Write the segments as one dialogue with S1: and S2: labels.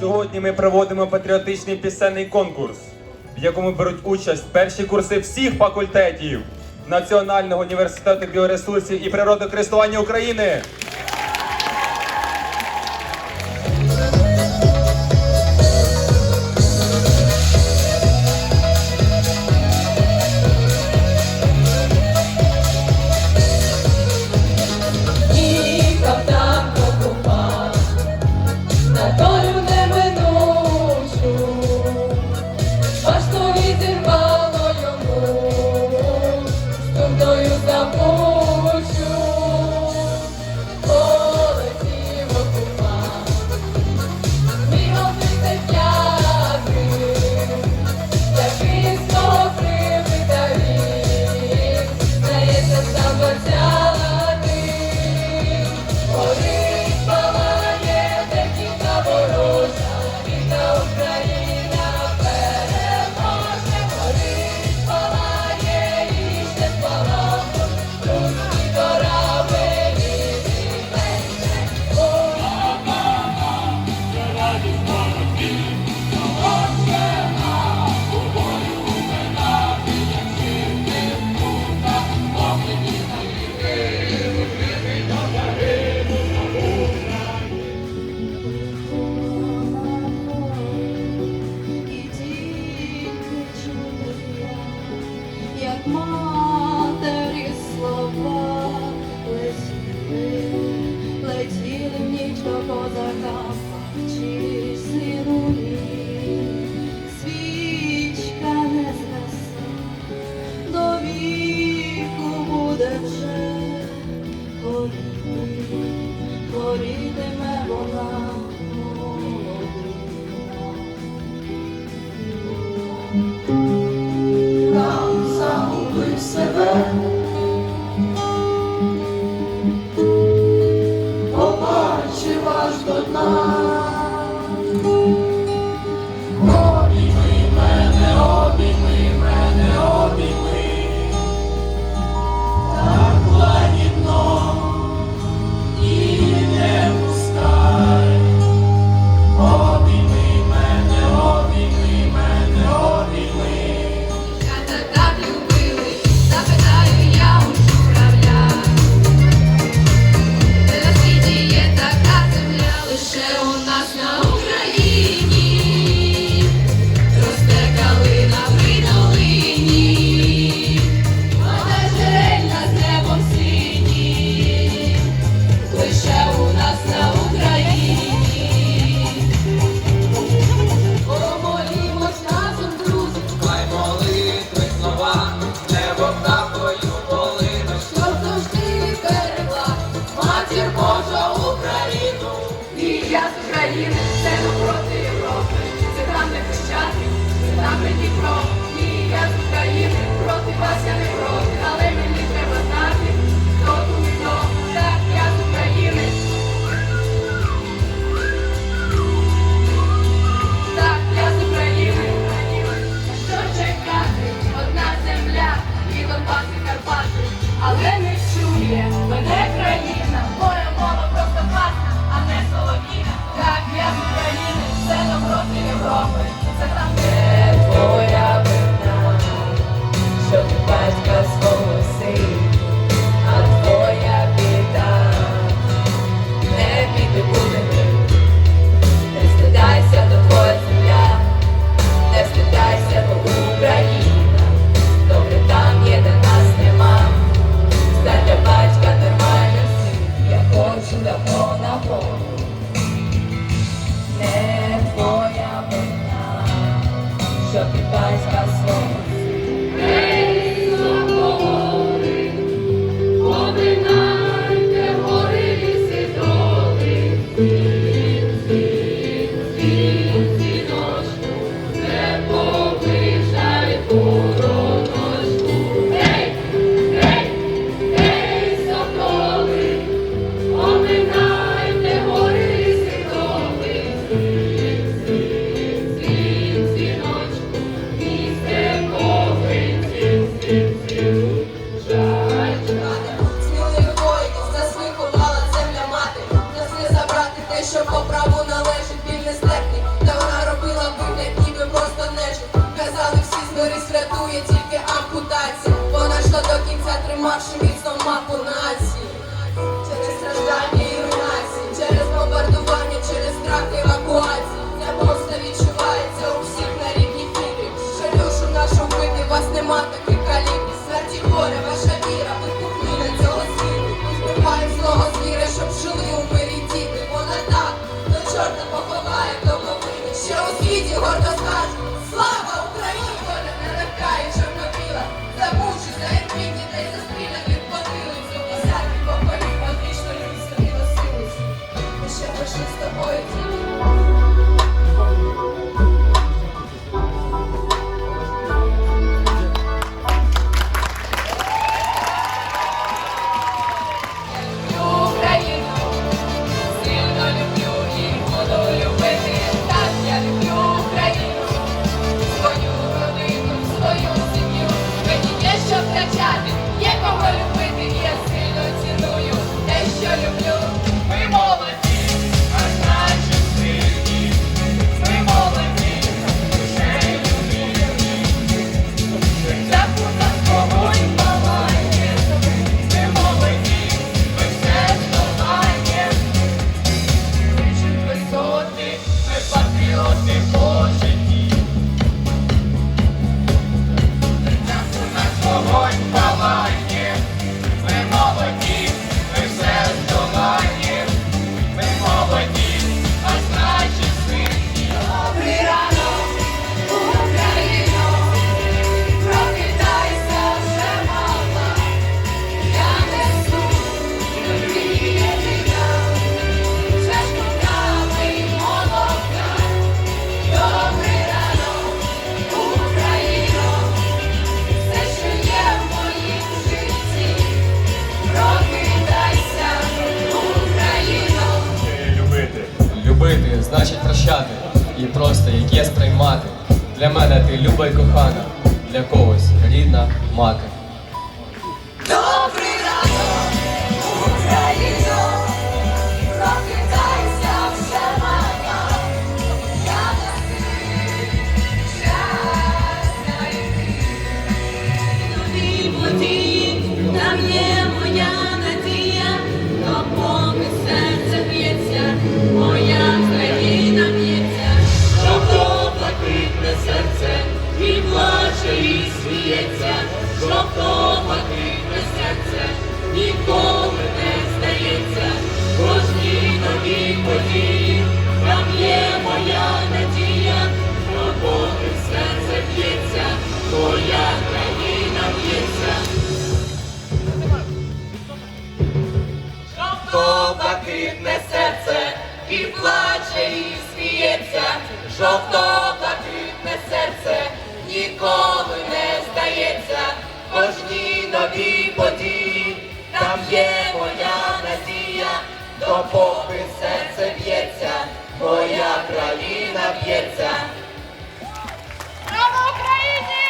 S1: Сьогодні ми проводимо патріотичний пісенний конкурс, в якому беруть участь перші курси всіх факультетів Національного університету біоресурсів і природокористування України.
S2: doido. show. гордо
S1: скажу. мати, для мене ти люба й кохана, для когось рідна мати.
S3: Добре! жовто блакитне серце ніколи не здається, кожній нові події, там є моя надія, допоки серце б'ється, моя країна б'ється.
S2: Слава Україні!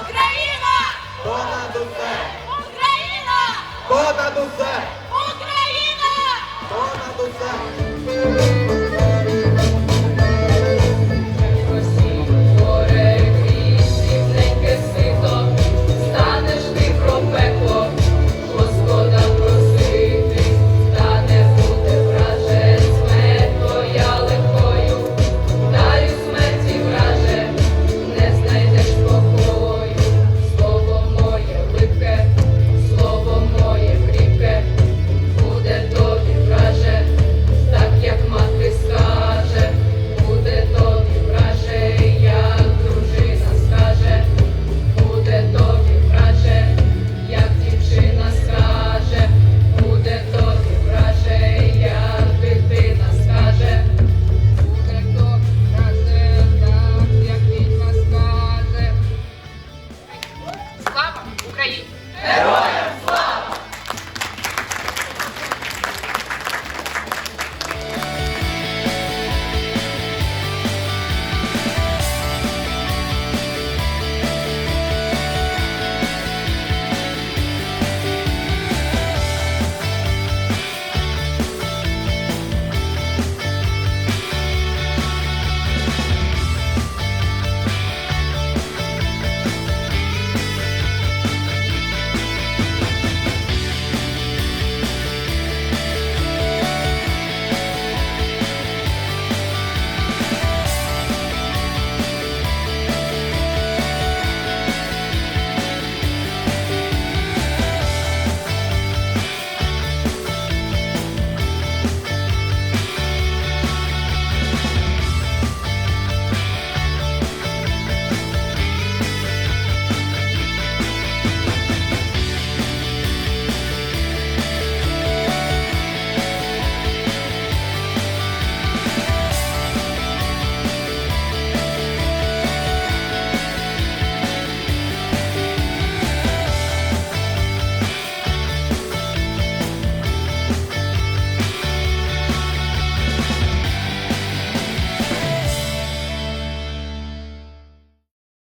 S2: Україна!
S4: Понад усе!
S2: Україна!
S4: Понад усе! Thank.